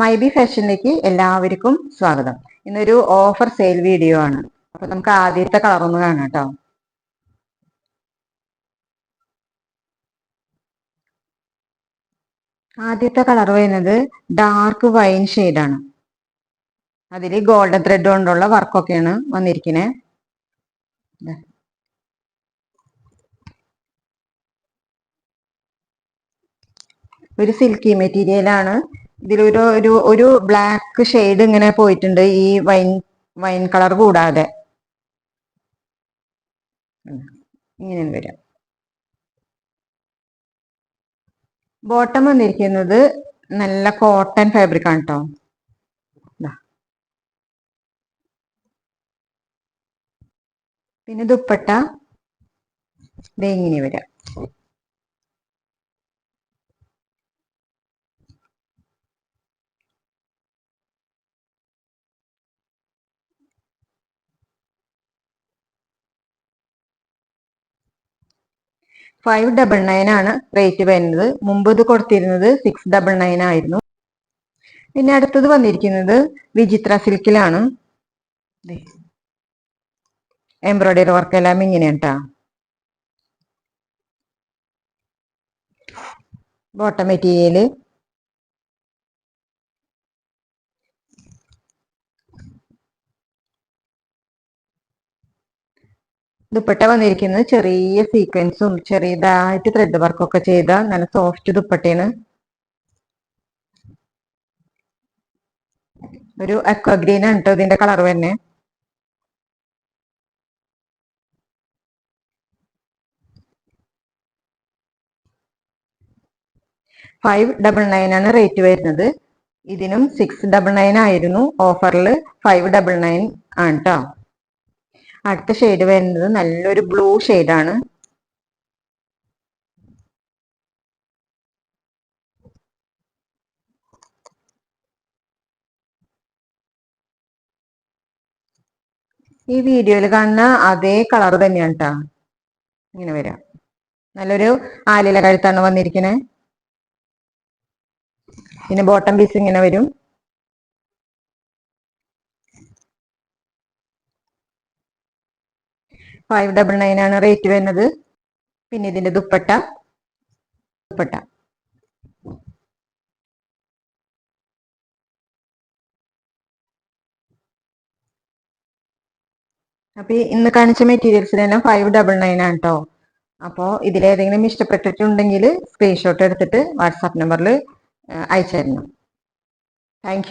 മൈബി ഫാഷനിലേക്ക് എല്ലാവർക്കും സ്വാഗതം. ഇന്നൊരു ഓഫർ സെയിൽ വീഡിയോ ആണ്. അപ്പൊ നമുക്ക് ആദ്യത്തെ കളർ ഒന്ന് കാണാം കേട്ടോ. ആദ്യത്തെ കളർ വരുന്നത് ഡാർക്ക് വൈൻ ആണ്. അതിൽ ഗോൾഡൻ ത്രെഡ് കൊണ്ടുള്ള വർക്കൊക്കെയാണ് വന്നിരിക്കുന്നത് ഒരു സിൽക്കി മെറ്റീരിയൽ ആണ്. ഇതിലൊരു ഒരു ഒരു ബ്ലാക്ക് ഷെയ്ഡ് ഇങ്ങനെ പോയിട്ടുണ്ട്. ഈ വൈൻ വൈൻ കളർ കൂടാതെ. ഇങ്ങനെ വരാം ബോട്ടം വന്നിരിക്കുന്നത് നല്ല കോട്ടൺ ഫാബ്രിക് ആണ് കേട്ടോ പിന്നെ ദുപ്പട്ട. ഇങ്ങനെ വരാം ഫൈവ് ഡബിൾ നയൻ ആണ് റേറ്റ് വരുന്നത്. മുമ്പ് ഇത് കൊടുത്തിരുന്നത് സിക്സ് ഡബിൾ നയൻ ആയിരുന്നു. പിന്നെ അടുത്തത് വന്നിരിക്കുന്നത് വിചിത്ര സിൽക്കിലാണ്. എംബ്രോയിഡറി വർക്ക് എല്ലാം ഇങ്ങനെയാണ് കേട്ടോ ബോട്ടം മെറ്റീരിയൽ ദുപ്പട്ട വന്നിരിക്കുന്നത് ചെറിയ സീക്വൻസും ചെറിയതായിട്ട് ത്രെഡ് വർക്കൊക്കെ ചെയ്ത നല്ല സോഫ്റ്റ് ദുപ്പട്ടയാണ്. ഒരു അക്വഗ്രീൻ ആണ് കേട്ടോ ഇതിന്റെ കളർ തന്നെ ഫൈവ് ഡബിൾ നയൻ ആണ് റേറ്റ് വരുന്നത്. ഇതിനും സിക്സ് ഡബിൾ നയൻ ആയിരുന്നു ഓഫറിൽ ഫൈവ് ഡബിൾ നയൻ ആണ് കേട്ടോ അടുത്ത ഷെയ്ഡ് വരുന്നത് നല്ലൊരു ബ്ലൂ ഷെയ്ഡാണ് ഈ വീഡിയോയിൽ കാണുന്ന അതേ കളർ തന്നെയാണ് കേട്ടോ ഇങ്ങനെ വരാം. നല്ലൊരു ആലില കഴുത്താണ് വന്നിരിക്കുന്നത് പിന്നെ ബോട്ടം പീസ് ഇങ്ങനെ വരും. ഫൈവ് ഡബിൾ നയൻ ആണ് റേറ്റ് വരുന്നത്. പിന്നെ ഇതിന്റെ ദുപ്പട്ട. ദുപ്പട്ട. അപ്പൊ ഇന്ന് കാണിച്ച മെറ്റീരിയൽസിനെല്ലാം ഫൈവ് ഡബിൾ നയൻ ആണ് കേട്ടോ അപ്പോൾ ഇതിലേതെങ്കിലും ഇഷ്ടപ്പെട്ടിട്ടുണ്ടെങ്കിൽ സ്ക്രീൻഷോട്ട് എടുത്തിട്ട് വാട്സാപ്പ് നമ്പറിൽ അയച്ചു തരണം. താങ്ക്